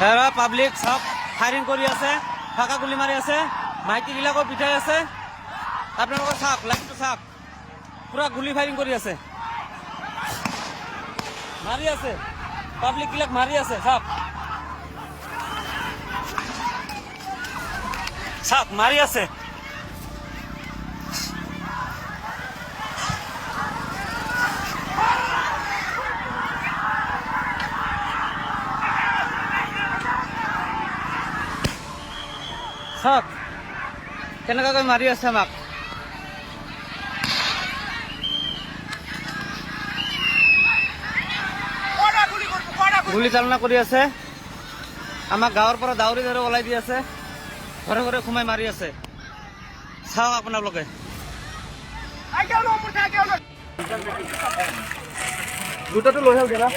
সেয়া পাব্লিক, চব ফায়াৰিং কৰি আছে, ফাকা গুলি মাৰি আছে, মাইকীবিলাকো পিঠাই আছে। আপোনালোকৰ চাওক লাইটটো চাওক, পুৰা গুলি ফায়াৰিং কৰি আছে। মাৰি আছে, পাব্লিকবিলাক মাৰি আছে, চাওক। চাওক, মাৰি আছে। চাওক কেনেকুৱাকৈ মাৰি আছে আমাক? গুলি চালনা কৰি আছে। আমাক গাঁৱৰ পৰা দাউৰি দাউৰি ওলাই দি আছে। ঘৰে ঘৰে সোমাই মাৰি আছে। চাওক আপোনালোকে। দুটাটো লৈ আহক দাদা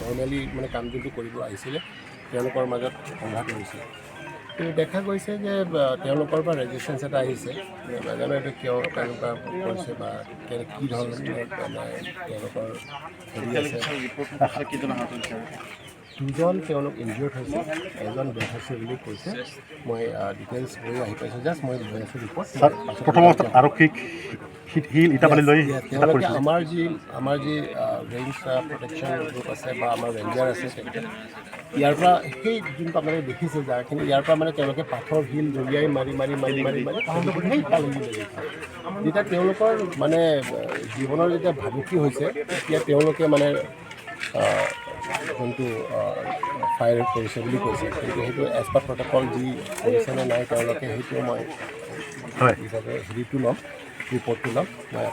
নৰ্মেলি মানে কাম যোনটো কৰিব আহিছিলে, তেওঁলোকৰ মাজত সংঘাত হৈছিল। কিন্তু দেখা গৈছে যে তেওঁলোকৰ পৰা ৰেজিষ্টেঞ্চ এটা আহিছে। নাজানো এইটো কিয় তেনেকুৱা কৰিছে বা কেনে, কি ধৰণৰ মানে তেওঁলোকৰ হেৰি আছে। দুজন তেওঁলোক ইনজিয়ৰ্ড হৈছে এজন ডেথ হৈছে বুলি কৈছে। মই ডিটেইলছ লৈ আহি পাইছোঁ। জাষ্ট মই লৈ আছোঁ ৰিপৰ্ট প্ৰথম অৱস্থাত আৰক্ষীক শিল ইটাবালি লৈ তেওঁলোকে আমাৰ যি আমাৰ যি ৰেঞ্জ প্ৰটেকশ্যন গ্ৰুপ আছে বা আমাৰ ৰেঞ্জাৰ আছে তেখেতে ইয়াৰ পৰা সেই যোনটো আপোনালোকে দেখিছে যাৰখিনি ইয়াৰ পৰা মানে তেওঁলোকে পাথৰ শিল দলিয়াই মাৰি মাৰি মাৰি মাৰি মাৰি তেওঁলোকে সেই পালেঙি লৈ যেতিয়া তেওঁলোকৰ মানে জীৱনৰ যেতিয়া ভাবুকি হৈছে তেতিয়া তেওঁলোকে মানে যোনটো ফায়াৰ কৰিছে বুলি কৈছে। কিন্তু সেইটো এজ পাৰ প্ৰট'কল যি কৰিছে নে নাই তেওঁলোকে সেইটো মই হয়। হিচাপে হেৰিটো ল'ম ৰিপৰ্টটো ল'ম। মই